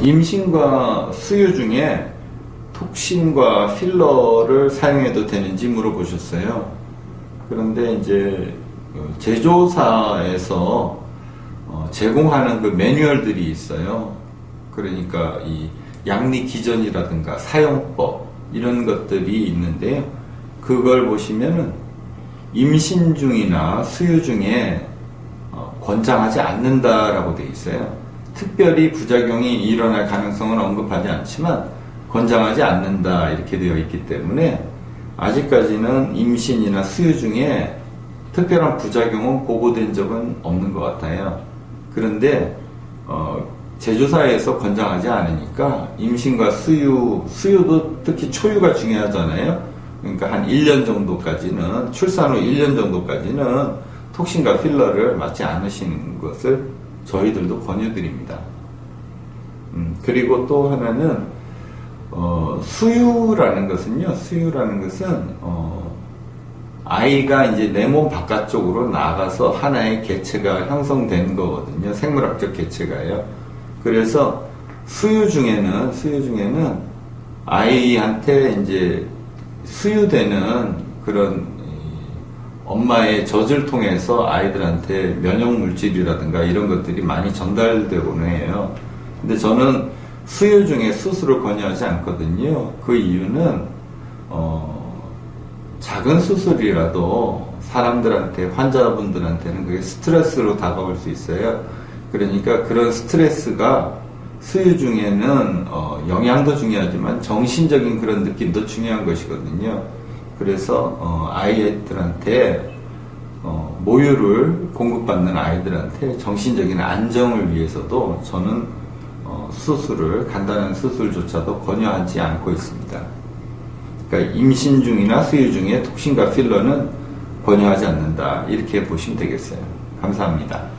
임신과 수유 중에 톡신과 필러를 사용해도 되는지 물어보셨어요. 그런데 이제 그 제조사에서 어, 제공하는 그 매뉴얼들이 있어요. 그러니까 이 양리 기전이라든가 사용법 이런 것들이 있는데요. 그걸 보시면은 임신 중이나 수유 중에 어, 권장하지 않는다라고 되어 있어요. 특별히 부작용이 일어날 가능성은 언급하지 않지만 권장하지 않는다 이렇게 되어 있기 때문에 아직까지는 임신이나 수유 중에 특별한 부작용은 보고된 적은 없는 것 같아요. 그런데 어, 제조사에서 권장하지 않으니까 임신과 수유, 수유도 특히 초유가 중요하잖아요. 그러니까 한 1년 정도까지는 출산 후 1년 정도까지는 톡신과 필러를 맞지 않으시는 것을 저희들도 권유드립니다. 음, 그리고 또 하나는 어, 수유라는 것은요. 수유라는 것은 어, 아이가 이제 내 몸 바깥쪽으로 나가서 하나의 개체가 형성된 거거든요. 생물학적 개체가요. 그래서 수유 중에는 수유 중에는 아이한테 이제 수유되는 그런 엄마의 젖을 통해서 아이들한테 면역 물질이라든가 이런 것들이 많이 전달되곤 해요. 근데 저는 수유 중에 수술을 권유하지 않거든요. 그 이유는 어, 작은 수술이라도 사람들한테 환자분들한테는 그게 스트레스로 다가올 수 있어요. 그러니까 그런 스트레스가 수유 중에는 어, 영양도 중요하지만 정신적인 그런 느낌도 중요한 것이거든요. 그래서 어, 아이들한테 어, 모유를 공급받는 아이들한테 정신적인 안정을 위해서도 저는 어, 수술을 간단한 수술조차도 권유하지 않고 있습니다. 그러니까 임신 중이나 수유 중에 톡신과 필러는 권유하지 않는다 이렇게 보시면 되겠어요. 감사합니다.